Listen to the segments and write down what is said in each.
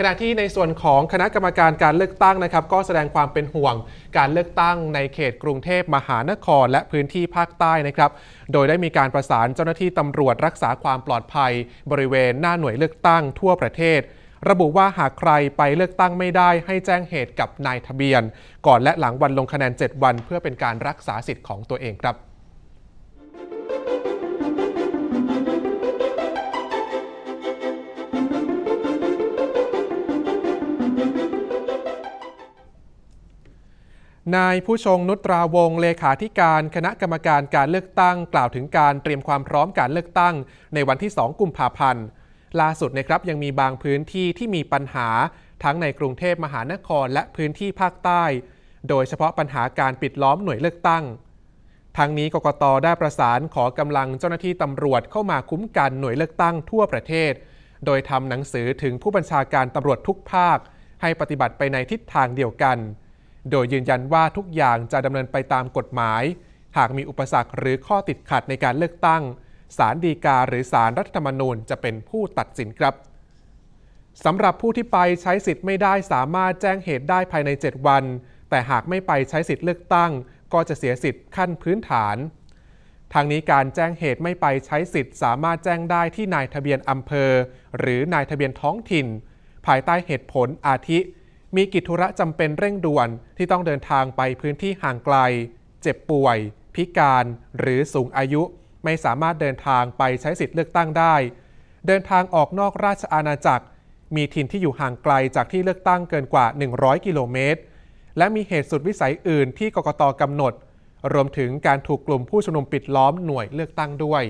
ขณะที่ในส่วนของคณะกรรมการการเลือกตั้งนะครับ ก็แสดงความเป็นห่วงการเลือกตั้งในเขตกรุงเทพมหานคร และพื้นที่ภาคใต้นะครับ โดยได้มีการประสานเจ้าหน้าที่ตำรวจรักษาความปลอดภัย บริเวณหน้าหน่วยเลือกตั้งทั่วประเทศระบุว่าหากใครไปเลือกตั้งไม่ได้ให้แจ้งเหตุกับนายทะเบียน ก่อนและหลังวันลงคะแนน 7 วัน เพื่อเป็นการรักษาสิทธิ์ของตัวเองครับ นายผู้ชงนุตราวงเลขาธิการคณะกรรมการการเลือกตั้ง กล่าวถึงการเตรียมความพร้อมการเลือกตั้ง ในวันที่ 2 กุมภาพันธ์ล่าสุดนะครับยังมีบางพื้นที่ที่มีปัญหา ทั้งในกรุงเทพมหานครและพื้นที่ภาคใต้ โดยเฉพาะปัญหาการปิดล้อมหน่วยเลือกตั้ง ทั้งนี้กกตได้ประสานขอกำลังเจ้าหน้าที่ตำรวจเข้ามาคุ้มกันหน่วยเลือกตั้งทั่วประเทศ โดยทำหนังสือถึงผู้บัญชาการตำรวจทุกภาค ให้ปฏิบัติไปในทิศทางเดียวกัน โดยยืนยันว่าทุกอย่างจะดำเนินไปตามกฎหมาย หากมีอุปสรรคหรือข้อติดขัดในการเลือกตั้งศาลฎีกาหรือศาลรัฐธรรมนูญจะเป็นผู้ตัดสินครับสำหรับผู้ที่ไปใช้สิทธิ์ไม่ได้สามารถแจ้งเหตุได้ภายใน 7 วัน แต่หากไม่ไปใช้สิทธิ์เลือกตั้ง ก็จะเสียสิทธิ์ขั้นพื้นฐาน ทางนี้การแจ้งเหตุไม่ไปใช้สิทธิ์ สามารถแจ้งได้ที่นายทะเบียนอำเภอ หรือนายทะเบียนท้องถิ่น ภายใต้เหตุผลอาทิ มีกิจธุระจำเป็นเร่งด่วนที่ต้องเดินทางไปพื้นที่ห่างไกล เจ็บป่วย พิการ หรือสูงอายุ ไม่สามารถเดินทางไปใช้สิทธิ์เลือกตั้งได้ เดินทางออกนอกราชอาณาจักร มีถิ่นที่อยู่ห่างไกลจากที่เลือกตั้งเกินกว่า 100 กิโลเมตร และมีเหตุสุดวิสัยอื่นที่กกตกำหนด รวมถึงการถูกกลุ่มผู้ชุมนุมปิดล้อมหน่วยเลือกตั้งด้วย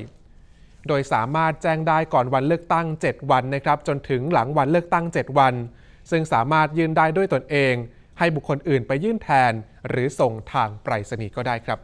โดยสามารถแจ้งได้ก่อนวันเลือกตั้ง 7 วันนะครับ จนถึงหลังวันเลือกตั้ง 7 วัน ซึ่งสามารถยื่นได้ด้วยตนเอง ให้บุคคลอื่นไปยื่นแทน หรือส่งทางไปรษณีย์ก็ได้ครับ